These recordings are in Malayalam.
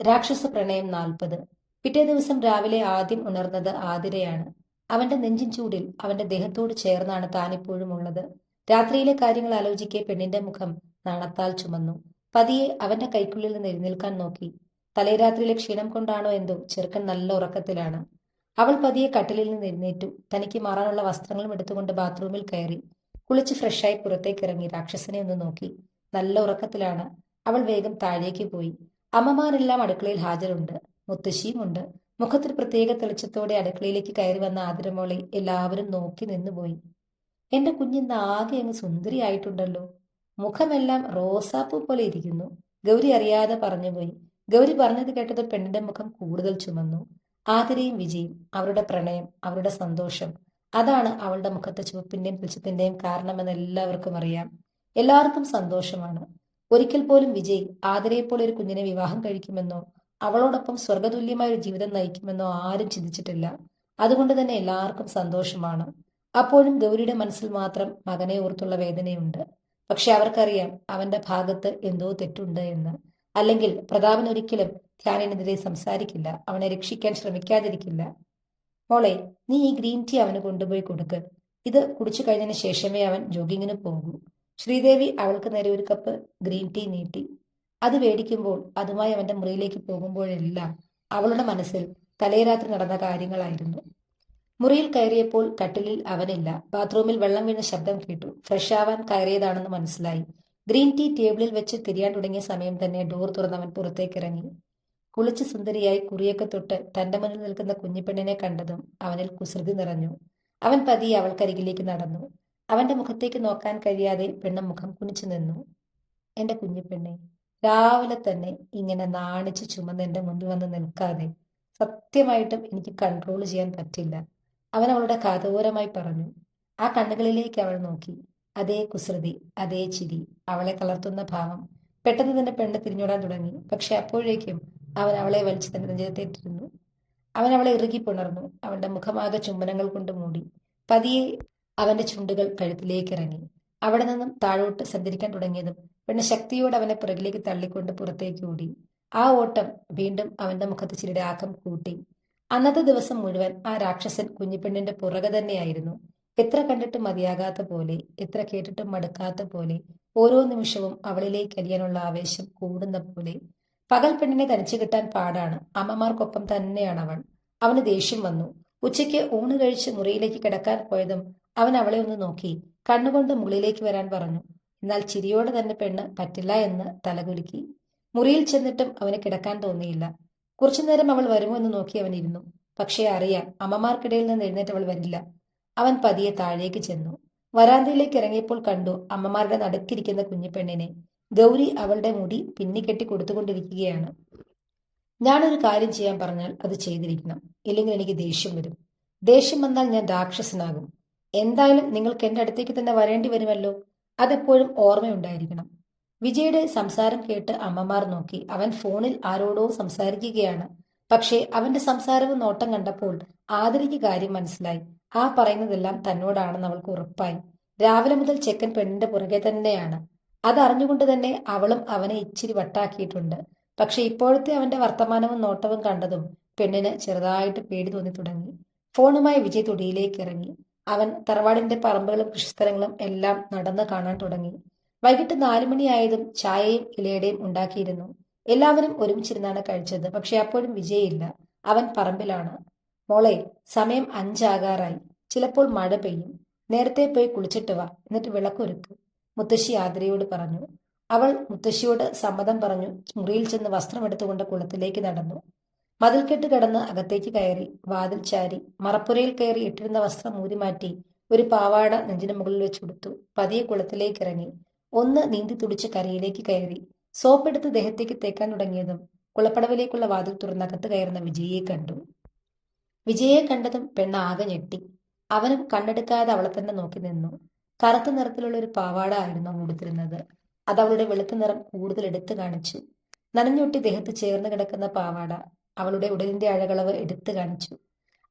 രാക്ഷസ പ്രണയം നാൽപ്പത്. പിറ്റേ ദിവസം രാവിലെ ആദ്യം ഉണർന്നത് ആതിരയാണ്. അവന്റെ നെഞ്ചിൻ ചൂടിൽ അവന്റെ ദേഹത്തോട് ചേർന്നാണ് താനിപ്പോഴും ഉള്ളത്. രാത്രിയിലെ കാര്യങ്ങൾ ആലോചിക്കെ പെണ്ണിന്റെ മുഖം നാണത്താൽ ചുമന്നു. പതിയെ അവന്റെ കൈക്കുള്ളിൽ നിന്ന് എഴുന്നേൽക്കാൻ നോക്കി. തലേരാത്രിയിലെ ക്ഷീണം കൊണ്ടാണോ എന്തോ ചെറുക്കൻ നല്ല ഉറക്കത്തിലാണ്. അവൾ പതിയെ കട്ടിലിൽ നിന്ന് എഴുന്നേറ്റു. തനിക്ക് മാറാനുള്ള വസ്ത്രങ്ങളും എടുത്തുകൊണ്ട് ബാത്റൂമിൽ കയറി. കുളിച്ച് ഫ്രഷായി പുറത്തേക്ക് ഇറങ്ങി. രാക്ഷസനെ ഒന്ന് നോക്കി. നല്ല ഉറക്കത്തിലാണ്. അവൾ വേഗം താഴേക്ക് പോയി. അമ്മമാരെല്ലാം അടുക്കളയിൽ ഹാജരുണ്ട്. മുത്തശ്ശിയുമുണ്ട്. മുഖത്തിൽ പ്രത്യേക തെളിച്ചത്തോടെ അടുക്കളയിലേക്ക് കയറി വന്ന ആതിരമോളെ എല്ലാവരും നോക്കി നിന്നുപോയി. എന്റെ കുഞ്ഞിന്ന് ആകെ അങ്ങ് സുന്ദരിയായിട്ടുണ്ടല്ലോ. മുഖമെല്ലാം റോസാപ്പൂ പോലെ ഇരിക്കുന്നു. ഗൗരി അറിയാതെ പറഞ്ഞുപോയി. ഗൗരി പറഞ്ഞത് കേട്ടത് പെണ്ണിന്റെ മുഖം കൂടുതൽ ചുമന്നു. ആതിരയും വിജയും അവരുടെ പ്രണയം അവരുടെ സന്തോഷം അതാണ് അവളുടെ മുഖത്തെ ചുവപ്പിന്റെയും തെളിച്ചത്തിന്റെയും കാരണമെന്ന് എല്ലാവർക്കും അറിയാം. എല്ലാവർക്കും സന്തോഷമാണ്. ഒരിക്കൽ പോലും വിജയ് ആതിരയെപ്പോലെ ഒരു കുഞ്ഞിനെ വിവാഹം കഴിക്കുമെന്നോ അവളോടൊപ്പം സ്വർഗതുല്യമായ ഒരു ജീവിതം നയിക്കുമെന്നോ ആരും ചിന്തിച്ചിട്ടില്ല. അതുകൊണ്ട് തന്നെ എല്ലാവർക്കും സന്തോഷമാണ്. അപ്പോഴും ഗൗരിയുടെ മനസ്സിൽ മാത്രം മകനെ ഓർത്തുള്ള വേദനയുണ്ട്. പക്ഷെ അവർക്കറിയാം അവന്റെ ഭാഗത്ത് എന്തോ തെറ്റുണ്ട് എന്ന്. അല്ലെങ്കിൽ പ്രതാപൻ ഒരിക്കലും ധ്യാനിനെതിരെ സംസാരിക്കില്ല അവനെ രക്ഷിക്കാൻ ശ്രമിക്കാതിരിക്കില്ല. മോളെ നീ ഈ ഗ്രീൻ ടീ അവന് കൊണ്ടുപോയി കൊടുക്ക്. ഇത് കുടിച്ചു കഴിഞ്ഞതിന് ശേഷമേ അവൻ ജോഗിങ്ങിന് പോകൂ. ശ്രീദേവി അവൾക്ക് നേരെ ഒരു കപ്പ് ഗ്രീൻ ടീ നീട്ടി. അത് മേടിക്കുമ്പോൾ അതുമായി അവന്റെ മുറിയിലേക്ക് പോകുമ്പോഴെല്ലാം അവളുടെ മനസ്സിൽ തലേരാത്രി നടന്ന കാര്യങ്ങളായിരുന്നു. മുറിയിൽ കയറിയപ്പോൾ കട്ടിലിൽ അവനില്ല. ബാത്റൂമിൽ വെള്ളം വീണ ശബ്ദം കേട്ടു. ഫ്രഷ് ആവാൻ കയറിയതാണെന്ന് മനസ്സിലായി. ഗ്രീൻ ടീ ടേബിളിൽ വെച്ച് തിരിയാൻ തുടങ്ങിയ സമയം തന്നെ ഡോർ തുറന്നവൻ പുറത്തേക്ക് ഇറങ്ങി കുളിച്ച് സുന്ദരിയായി കുറിയൊക്കെ തൊട്ട് തന്റെ മുന്നിൽ നിൽക്കുന്ന കുഞ്ഞിപ്പെണ്ണിനെ കണ്ടതും അവനിൽ കുസൃതി നിറഞ്ഞു. അവൻ പതിയെ അവൾക്കരികിലേക്ക് നടന്നു. അവന്റെ മുഖത്തേക്ക് നോക്കാൻ കഴിയാതെ പെണ്ണ് മുഖം കുനിച്ചു നിന്നു. എന്റെ കുഞ്ഞിപ്പെണ്ണെ രാവിലെ തന്നെ ഇങ്ങനെ നാണിച്ച് ചുമന്ന് എന്റെ മുന്നിൽ വന്ന് നിൽക്കാതെ സത്യമായിട്ടും എനിക്ക് കൺട്രോൾ ചെയ്യാൻ പറ്റില്ല. അവൻ അവളുടെ കാതോരമായി പറഞ്ഞു. ആ കണ്ണുകളിലേക്ക് അവൾ നോക്കി. അതേ കുസൃതി അതേ ചിരി അവളെ കളർത്തുന്ന ഭാവം. പെട്ടെന്ന് തന്നെ പെണ്ണ് തിരിഞ്ഞോടാൻ തുടങ്ങി. പക്ഷെ അപ്പോഴേക്കും അവൻ അവളെ വലിച്ചു തന്നെ നെഞ്ചത്തേറ്റിരുന്നു. അവൻ അവളെ ഇറുകി പുണർന്നു. അവന്റെ മുഖമാകെ ചുംബനങ്ങൾ കൊണ്ട് മൂടി. പതിയെ അവന്റെ ചുണ്ടുകൾ കഴുത്തിലേക്ക് ഇറങ്ങി അവിടെ നിന്നും താഴോട്ട് സഞ്ചരിക്കാൻ തുടങ്ങിയതും പെണ്ണ് ശക്തിയോടെ അവനെ പുറകിലേക്ക് തള്ളിക്കൊണ്ട് പുറത്തേക്ക് ഓടി. ആ ഓട്ടം വീണ്ടും അവന്റെ മുഖത്ത് ചിരിയുടെ ആക്കം കൂട്ടി. അന്നത്തെ ദിവസം മുഴുവൻ ആ രാക്ഷസൻ കുഞ്ഞിപ്പെണ്ണിന്റെ പുറകെ തന്നെയായിരുന്നു. എത്ര കണ്ടിട്ടും മതിയാകാത്ത പോലെ എത്ര കേട്ടിട്ടും മടുക്കാത്ത പോലെ ഓരോ നിമിഷവും അവളിലേക്ക് അലിയാനുള്ള ആവേശം കൂടുന്ന പോലെ. പകൽ പെണ്ണിനെ തനിച്ചു കിട്ടാൻ പാടാണ്. അമ്മമാർക്കൊപ്പം തന്നെയാണ് അവൻ അവന് ദേഷ്യം വന്നു. ഉച്ചയ്ക്ക് ഊണ് കഴിച്ച് മുറിയിലേക്ക് കിടക്കാൻ പോയതും അവൻ അവളെ ഒന്ന് നോക്കി. കണ്ണുകൊണ്ട് മുകളിലേക്ക് വരാൻ പറഞ്ഞു. എന്നാൽ ചിരിയോടെ തന്നെ പെണ്ണ് പറ്റില്ല എന്ന് തലകുലുക്കി. മുറിയിൽ ചെന്നിട്ടും അവന് കിടക്കാൻ തോന്നിയില്ല. കുറച്ചു നേരം അവൾ വരുമോ എന്ന് നോക്കി അവൻ ഇരുന്നു. പക്ഷേ അറിയാം അമ്മമാർക്കിടയിൽ നിന്ന് എഴുന്നേറ്റ് അവൾ വരില്ല. അവൻ പതിയെ താഴേക്ക് ചെന്നു. വരാന്തയിലേക്ക് ഇറങ്ങിയപ്പോൾ കണ്ടു അമ്മമാരുടെ നടുക്കിരിക്കുന്ന കുഞ്ഞിപ്പെണ്ണിനെ ഗൗരി അവളുടെ മുടി പിന്നിക്കെട്ടി കൊടുത്തുകൊണ്ടിരിക്കുകയാണ്. ഞാനൊരു കാര്യം ചെയ്യാൻ പറഞ്ഞാൽ അത് ചെയ്തിരിക്കണം. ഇല്ലെങ്കിൽ എനിക്ക് ദേഷ്യം വരും. ദേഷ്യം വന്നാൽ ഞാൻ രാക്ഷസനാകും. എന്തായാലും നിങ്ങൾക്ക് എന്റെ അടുത്തേക്ക് തന്നെ വരേണ്ടി വരുമല്ലോ? അതെപ്പോഴും ഓർമ്മയുണ്ടായിരിക്കണം. വിജയുടെ സംസാരം കേട്ട് അമ്മമാർ നോക്കി. അവൻ ഫോണിൽ ആരോടോ സംസാരിക്കുകയാണ്. പക്ഷേ അവന്റെ സംസാരവും നോട്ടം കണ്ടപ്പോൾ ആദരിക്ക് കാര്യം മനസ്സിലായി. ആ പറയുന്നതെല്ലാം തന്നോടാണെന്ന് അവൾക്ക് ഉറപ്പായി. രാവിലെ മുതൽ ചെക്കൻ പെണ്ണിന്റെ പുറകെ തന്നെയാണ്. അതറിഞ്ഞുകൊണ്ട് തന്നെ അവളും അവനെ ഇച്ചിരി വട്ടാക്കിയിട്ടുണ്ട്. പക്ഷെ ഇപ്പോഴത്തെ അവന്റെ വർത്തമാനവും നോട്ടവും കണ്ടതും പെണ്ണിന് ചെറുതായിട്ട് പേടി തോന്നി തുടങ്ങി. ഫോണുമായി വിജയ് തൊടിയിലേക്ക് ഇറങ്ങി. അവൻ തറവാടിന്റെ പറമ്പുകളും കൃഷിസ്ഥലങ്ങളും എല്ലാം നടന്നു കാണാൻ തുടങ്ങി. വൈകിട്ട് നാലു മണിയായതും ചായയും ഇലയുടെയും ഉണ്ടാക്കിയിരുന്നു. എല്ലാവരും ഒരുമിച്ചിരുന്നാണ് കഴിച്ചത്. പക്ഷെ അപ്പോഴും വിജയില്ല അവൻ പറമ്പിലാണ്. മോളെ സമയം അഞ്ചാകാറായി. ചിലപ്പോൾ മഴ പെയ്യും. നേരത്തെ പോയി കുളിച്ചിട്ട് വാ എന്നിട്ട് വിളക്കൊരുക്ക്. മുത്തശ്ശി ആതിരയോട് പറഞ്ഞു. അവൾ മുത്തശ്ശിയോട് സമ്മതം പറഞ്ഞു. മുറിയിൽ ചെന്ന് വസ്ത്രമെടുത്തുകൊണ്ട് കുളത്തിലേക്ക് നടന്നു. മതിൽക്കെട്ട് കടന്ന് അകത്തേക്ക് കയറി വാതിൽ ചാരി മറപ്പുരയിൽ കയറി ഇട്ടിരുന്ന വസ്ത്രം ഊരി മാറ്റി ഒരു പാവാട നെഞ്ചിന് മുകളിൽ വെച്ച് കൊടുത്തു പതിയെ കുളത്തിലേക്ക് ഇറങ്ങി. ഒന്ന് നീന്തി തുടിച്ച് കരയിലേക്ക് കയറി. സോപ്പെടുത്ത് ദേഹത്തേക്ക് തേക്കാൻ തുടങ്ങിയതും കുളപ്പടവിലേക്കുള്ള വാതിൽ തുറന്നകത്ത് കയറുന്ന വിജയെ കണ്ടു. വിജയെ കണ്ടതും പെണ്ണ ആകെ ഞെട്ടി. അവനും കണ്ണെടുക്കാതെ അവളെ തന്നെ നോക്കി നിന്നു. കറുത്ത നിറത്തിലുള്ള ഒരു പാവാട ആയിരുന്നു അവൾ ഉടുത്തിരുന്നത്. അത് അവളുടെ വെളുത്ത നിറം കൂടുതൽ എടുത്തു കാണിച്ചു. നനഞ്ഞൊട്ടി ദേഹത്ത് ചേർന്ന് കിടക്കുന്ന പാവാട. അവളുടെ ഉടലിന്റെ അഴകളവ് എടുത്തു കാണിച്ചു.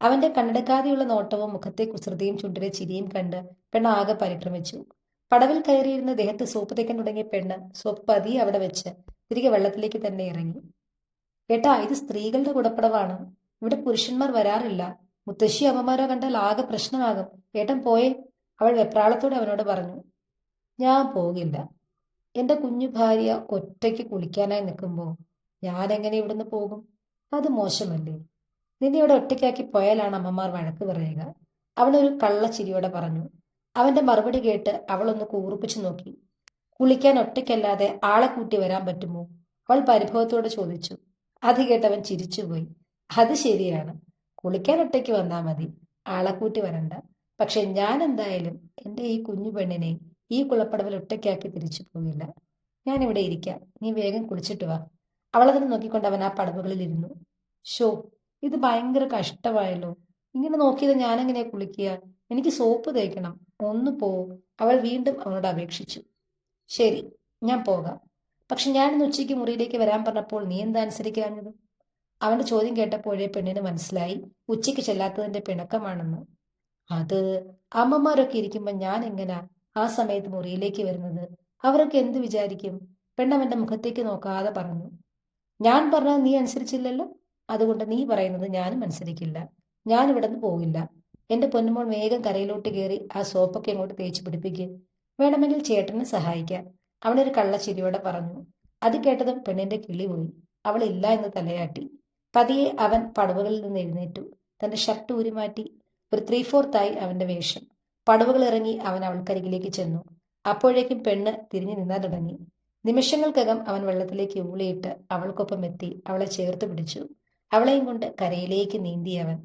അവന്റെ കണ്ണെടുക്കാതെയുള്ള നോട്ടവും മുഖത്തെ കുസൃതിയും ചുണ്ടിലെ ചിരിയും കണ്ട് പെണ്ണ് ആകെ പരിഭ്രമിച്ചു. പടവിൽ കയറിയിരുന്ന ദേഹത്ത് സോപ്പ് തേക്കാൻ തുടങ്ങിയ പെണ്ണ് സോപ്പ് പതിയെ അവിടെ വെച്ച് തിരികെ വെള്ളത്തിലേക്ക് തന്നെ ഇറങ്ങി. ഏട്ടാ ഇത് സ്ത്രീകളുടെ കുടപ്പടവാണ്. ഇവിടെ പുരുഷന്മാർ വരാറില്ല. മുത്തശ്ശി അമ്മമാരോ കണ്ടാൽ ആകെ പ്രശ്നമാകും. ഏട്ടൻ പോയേ അവൾ വെപ്രാളത്തോടെ അവനോട് പറഞ്ഞു. ഞാൻ പോകില്ല. എന്റെ കുഞ്ഞു ഭാര്യ ഒറ്റയ്ക്ക് കുളിക്കാനായി നിൽക്കുമ്പോൾ ഞാനെങ്ങനെ ഇവിടുന്ന് പോകും? അത് മോശമല്ലേ? നിന്നെ ഇവിടെ ഒറ്റയ്ക്കാക്കി പോയാലാണ് അമ്മമാർ വഴക്ക് പറയുക. അവനൊരു കള്ളച്ചിരിയോടെ പറഞ്ഞു. അവന്റെ മറുപടി കേട്ട് അവളൊന്ന് കൂറുപ്പിച്ചു നോക്കി. കുളിക്കാൻ ഒറ്റയ്ക്കല്ലാതെ ആളെ കൂട്ടി വരാൻ പറ്റുമോ? അവൾ പരിഭവത്തോടെ ചോദിച്ചു. അത് കേട്ടവൻ ചിരിച്ചുപോയി. അത് ശരിയാണ്. കുളിക്കാൻ ഒറ്റയ്ക്ക് വന്നാൽ മതി. ആളെ കൂട്ടി വരണ്ട. പക്ഷെ ഞാൻ എന്തായാലും എന്റെ ഈ കുഞ്ഞു പെണ്ണിനെ ഈ കുളപ്പടവിൽ ഒറ്റയ്ക്കാക്കി തിരിച്ചു പോവില്ല. ഞാനിവിടെ ഇരിക്കാം. നീ വേഗം കുളിച്ചിട്ട് വാ. അവളതിന് നോക്കിക്കൊണ്ട് അവൻ ആ പടവുകളിൽ ഇരുന്നു. ഷോ ഇത് ഭയങ്കര കഷ്ടമായല്ലോ. ഇങ്ങനെ നോക്കിയത് ഞാനെങ്ങനെ കുളിക്കുക? എനിക്ക് സോപ്പ് തേക്കണം. ഒന്ന് പോ. അവൾ വീണ്ടും അവനോട് അപേക്ഷിച്ചു. ശരി ഞാൻ പോകാം. പക്ഷെ ഞാൻ ഇന്ന് ഉച്ചയ്ക്ക് മുറിയിലേക്ക് വരാൻ പറഞ്ഞപ്പോൾ നീ എന്താ അനുസരിക്കാഞ്ഞത്? അവന്റെ ചോദ്യം കേട്ടപ്പോഴേ പെണ്ണിന് മനസ്സിലായി ഉച്ചയ്ക്ക് ചെല്ലാത്തതിന്റെ പിണക്കമാണെന്ന്. അത് അമ്മമാരൊക്കെ ഇരിക്കുമ്പോൾ ഞാൻ എങ്ങനെ ആ സമയത്ത് മുറിയിലേക്ക് വരുന്നത്? അവരൊക്കെ എന്ത് വിചാരിക്കും? പെണ്ണവന്റെ മുഖത്തേക്ക് നോക്കാതെ പറഞ്ഞു. ഞാൻ പറഞ്ഞത് നീ അനുസരിച്ചില്ലല്ലോ? അതുകൊണ്ട് നീ പറയുന്നത് ഞാനും അനുസരിക്കില്ല. ഞാൻ ഇവിടെ നിന്ന് പോകില്ല. എന്റെ പൊന്നുമോൾ വേഗം കരയിലോട്ട് കയറി ആ സോപ്പൊക്കെ അങ്ങോട്ട് തേച്ച് പിടിപ്പിക്കുക വേണമെങ്കിൽ ചേട്ടനെ സഹായിക്കാം. അവളൊരു കള്ളച്ചിരിയോടെ പറഞ്ഞു. അത് കേട്ടതും പെണ്ണിന്റെ കിളി പോയി. അവൾ ഇല്ല എന്ന് തലയാട്ടി. പതിയെ അവൻ പടവുകളിൽ നിന്ന് എഴുന്നേറ്റു. തന്റെ ഷർട്ട് ഊരിമാറ്റി ഒരു ത്രീ ഫോർത്തായി അവന്റെ വേഷം. പടവുകൾ ഇറങ്ങി അവൻ അവൾക്കരികിലേക്ക് ചെന്നു. അപ്പോഴേക്കും പെണ്ണ് തിരിഞ്ഞു നിന്നാൻ തുടങ്ങി. നിമിഷങ്ങൾക്കകം അവൻ വെള്ളത്തിലേക്ക് ഊളിയിട്ട് അവൾക്കൊപ്പം എത്തി അവളെ ചേർത്ത് പിടിച്ചു. അവളെയും കൊണ്ട് കരയിലേക്ക് നീന്തി അവൻ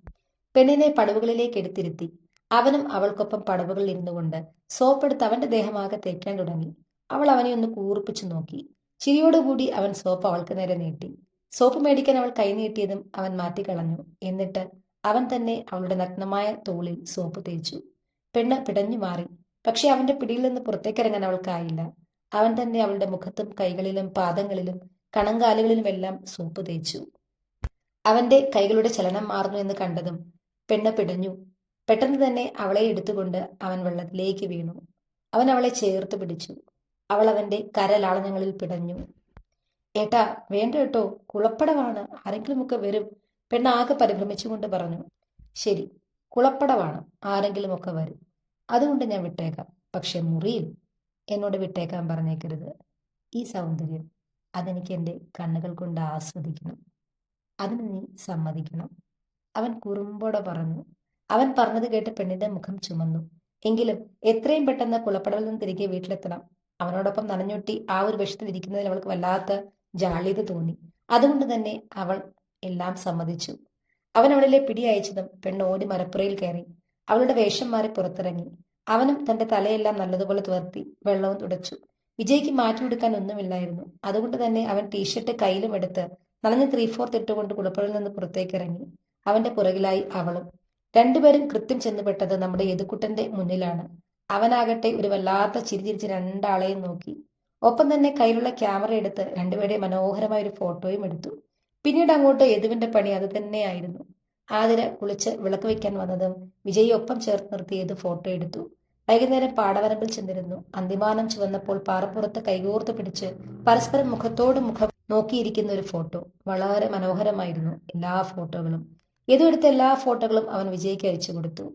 പെണ്ണിനെ പടവുകളിലേക്ക് എടുത്തിരുത്തി. അവനും അവൾക്കൊപ്പം പടവുകളിൽ ഇരുന്നു കൊണ്ട് സോപ്പെടുത്ത് അവന്റെ ദേഹമാകെ തേക്കാൻ തുടങ്ങി. അവൾ അവനെ ഒന്ന് കൂർപ്പിച്ചു നോക്കി. ചിരിയോടുകൂടി അവൻ സോപ്പ് അവൾക്ക് നേരെ നീട്ടി. സോപ്പ് മേടിക്കാൻ അവൾ കൈ നീട്ടിയതും അവൻ മാറ്റിക്കളഞ്ഞു എന്നിട്ട് അവൻ തന്നെ അവളുടെ നഗ്നമായ തോളിൽ സോപ്പ് തേച്ചു. പെണ്ണ് പിടഞ്ഞു മാറി. പക്ഷെ അവന്റെ പിടിയിൽ നിന്ന് പുറത്തേക്കിറങ്ങാൻ അവൾക്കായില്ല. അവൻ തന്നെ അവളുടെ മുഖത്തും കൈകളിലും പാദങ്ങളിലും കണങ്കാലുകളിലുമെല്ലാം സോപ്പ് തേച്ചു. അവന്റെ കൈകളുടെ ചലനം മാറുന്നു എന്ന് കണ്ടതും പെണ്ണ് പിടഞ്ഞു. പെട്ടെന്ന് തന്നെ അവളെ എടുത്തുകൊണ്ട് അവൻ വെള്ളത്തിലേക്ക് വീണു. അവൻ അവളെ ചേർത്ത് പിടിച്ചു. അവൾ അവന്റെ കരലാളനങ്ങളിൽ പിടഞ്ഞു. ഏട്ടാ വേണ്ട കേട്ടോ കുളപ്പടവാണ്. ആരെങ്കിലുമൊക്കെ വരും പെണ്ണ് ആകെ പരിഭ്രമിച്ചുകൊണ്ട് പറഞ്ഞു. ശരി കുളപ്പടവാണ്. ആരെങ്കിലുമൊക്കെ വരും. അതുകൊണ്ട് ഞാൻ വിട്ടേക്കാം. പക്ഷെ മുറിയിൽ എന്നോട് വിട്ടേക്കാൻ പറഞ്ഞേക്കരുത്. ഈ സൗന്ദര്യം അതെനിക്ക് എന്റെ കണ്ണുകൾ കൊണ്ട് ആസ്വദിക്കണം. അതിന് നീ സമ്മതിക്കണം. അവൻ കുറുമ്പോടെ പറഞ്ഞു അവൻ പറഞ്ഞത് കേട്ട് പെണ്ണിന്റെ മുഖം ചുമന്നു. എങ്കിലും എത്രയും പെട്ടെന്ന് കുളപ്പടവിൽ നിന്ന് തിരികെ വീട്ടിലെത്തണം. അവനോടൊപ്പം നനഞ്ഞൊട്ടി ആ ഒരു വിഷത്തിലിരിക്കുന്നതിൽ അവൾക്ക് വല്ലാത്ത ജാള്യത തോന്നി. അതുകൊണ്ട് തന്നെ അവൾ എല്ലാം സമ്മതിച്ചു. അവൻ അവളിലെ പിടി അയച്ചതും പെണ്ണ് ഓടി മരപ്പുറയിൽ കയറി. അവളുടെ വേഷം മാറി പുറത്തിറങ്ങി. അവനും തന്റെ തലയെല്ലാം നല്ലതുപോലെ തുവർത്തി വെള്ളവും തുടച്ചു. വിജയ്ക്ക് മാറ്റി കൊടുക്കാൻ ഒന്നുമില്ലായിരുന്നു. അതുകൊണ്ട് തന്നെ അവൻ ടീഷർട്ട് കയ്യിലും എടുത്ത് നനഞ്ഞ ത്രീ ഫോർത്ത് ഇട്ടുകൊണ്ട് കുളപ്പുഴയിൽ നിന്ന് പുറത്തേക്ക് ഇറങ്ങി. അവന്റെ പുറകിലായി അവളും. രണ്ടുപേരും കൃത്യം ചെന്നുപെട്ടത് നമ്മുടെ എതുക്കുട്ടന്റെ മുന്നിലാണ്. അവനാകട്ടെ ഒരു വല്ലാത്ത ചിരി ചിരിച്ച് രണ്ടാളെയും നോക്കി. ഒപ്പം തന്നെ കയ്യിലുള്ള ക്യാമറ എടുത്ത് രണ്ടുപേരുടെ മനോഹരമായ ഒരു ഫോട്ടോയും എടുത്തു. പിന്നീട് അങ്ങോട്ട് യദുവിന്റെ പണി അത് തന്നെയായിരുന്നു. ആതിര കുളിച്ച് വിളക്ക് വയ്ക്കാൻ വന്നതും വിജയ് ഒപ്പം ചേർത്ത് നിർത്തിയത് ഫോട്ടോ എടുത്തു. വൈകുന്നേരം പാടവരമ്പിൽ ചെന്നിരുന്നു. അന്തിമാനം ചുവന്നപ്പോൾ പാറപ്പുറത്ത് കൈകോർത്ത് പിടിച്ച് പരസ്പരം മുഖത്തോട് മുഖം നോക്കിയിരിക്കുന്ന ഒരു ഫോട്ടോ വളരെ മനോഹരമായിരുന്നു എല്ലാ ഫോട്ടോകളും യദു എടുത്ത എല്ലാ ഫോട്ടോകളും അവൻ വിജയ്ക്ക് അയച്ചു കൊടുത്തു.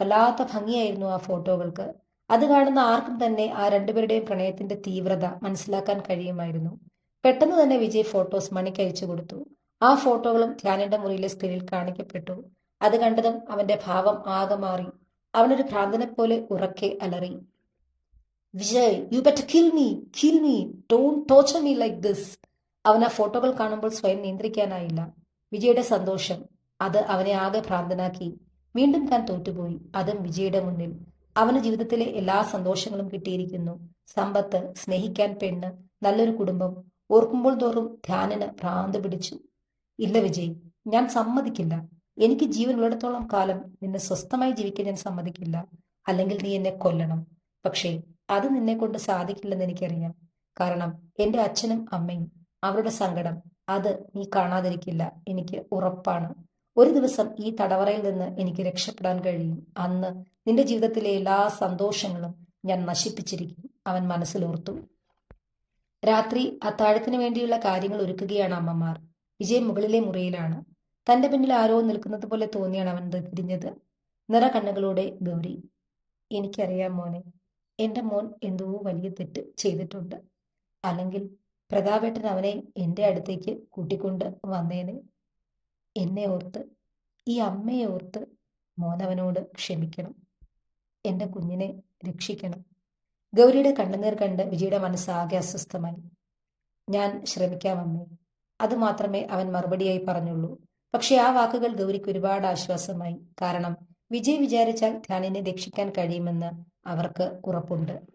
വല്ലാത്ത ഭംഗിയായിരുന്നു ആ ഫോട്ടോകൾക്ക് അത് കാണുന്ന ആർക്കും തന്നെ ആ രണ്ടുപേരുടെയും പ്രണയത്തിന്റെ തീവ്രത മനസ്സിലാക്കാൻ കഴിയുമായിരുന്നു. പെട്ടെന്ന് തന്നെ വിജയ് ഫോട്ടോസ് മണിക്ക് അയച്ചു കൊടുത്തു. ആ ഫോട്ടോകളും ധ്യാനന്റെ മുറിയിലെ സ്ക്രീനിൽ കാണിക്കപ്പെട്ടു. അത് കണ്ടതും അവന്റെ ഭാവം ആകെ മാറി. അവനൊരു ഭ്രാന്തനെ പോലെ ഉറക്കെ അലറി. Vijay you bet kill me kill me don't torture me like this അവൻ ആ ഫോട്ടോകൾ കാണുമ്പോൾ സ്വയം നിയന്ത്രിക്കാനായില്ല. വിജയുടെ സന്തോഷം അത് അവനെ ആകെ ഭ്രാന്തനാക്കി. വീണ്ടും താൻ തോറ്റുപോയി. അതും വിജയുടെ മുന്നിൽ. അവന് ജീവിതത്തിലെ എല്ലാ സന്തോഷങ്ങളും കിട്ടിയിരിക്കുന്നു. സമ്പത്ത് സ്നേഹിക്കാൻ പെണ്ണ് നല്ലൊരു കുടുംബം. ഓർക്കുമ്പോൾ തോറും ധ്യാനിന് ഭ്രാന്ത് പിടിച്ചു. ഇല്ല വിജയ് ഞാൻ സമ്മതിക്കില്ല. എനിക്ക് ജീവൻ ഉള്ളിടത്തോളം കാലം നിന്നെ സ്വസ്ഥമായി ജീവിക്കാൻ ഞാൻ സമ്മതിക്കില്ല. അല്ലെങ്കിൽ നീ എന്നെ കൊല്ലണം. പക്ഷേ അത് നിന്നെ കൊണ്ട് സാധിക്കില്ലെന്ന് എനിക്കറിയാം. കാരണം എന്റെ അച്ഛനും അമ്മയും അവരുടെ സങ്കടം അത് നീ കാണാതിരിക്കില്ല. എനിക്ക് ഉറപ്പാണ്. ഒരു ദിവസം ഈ തടവറയിൽ നിന്ന് എനിക്ക് രക്ഷപ്പെടാൻ കഴിയും. അന്ന് നിന്റെ ജീവിതത്തിലെ എല്ലാ സന്തോഷങ്ങളും ഞാൻ നശിപ്പിച്ചിരിക്കും. അവൻ മനസ്സിലോർത്തു. രാത്രി അത്താഴത്തിന് വേണ്ടിയുള്ള കാര്യങ്ങൾ ഒരുക്കുകയാണ് അമ്മമാർ. വിജയ് മുകളിലെ മുറിയിലാണ്. തന്റെ പിന്നിൽ ആരോ നിൽക്കുന്നത് പോലെ തോന്നിയാണ് അവൻ തിരിഞ്ഞത്. നിറ കണ്ണുകളോടെ ഗൗരി എനിക്കറിയാം മോനെ എന്റെ മോൻ എന്തോ വലിയ തെറ്റ് ചെയ്തിട്ടുണ്ട്. അല്ലെങ്കിൽ പ്രതാപേട്ടൻ അവനെ എന്റെ അടുത്തേക്ക് കൂട്ടിക്കൊണ്ട് വന്നേനെ. എന്നെ ഓർത്ത് ഈ അമ്മയെ ഓർത്ത് മോനവനോട് ക്ഷമിക്കണം. എന്റെ കുഞ്ഞിനെ രക്ഷിക്കണം. ഗൗരിയുടെ കണ്ണുനീർ കണ്ട് വിജയുടെ മനസ്സാകെ അസ്വസ്ഥമായി. ഞാൻ ശ്രമിക്കാം അമ്മേ. അത് മാത്രമേ അവൻ മറുപടിയായി പറഞ്ഞുള്ളൂ. പക്ഷെ ആ വാക്കുകൾ ഗൗരിക്ക് ഒരുപാട് ആശ്വാസമായി. കാരണം വിജയ് വിചാരിച്ചാൽ ധ്യാനിനെ രക്ഷിക്കാൻ കഴിയുമെന്ന് അവർക്ക് ഉറപ്പുണ്ട്.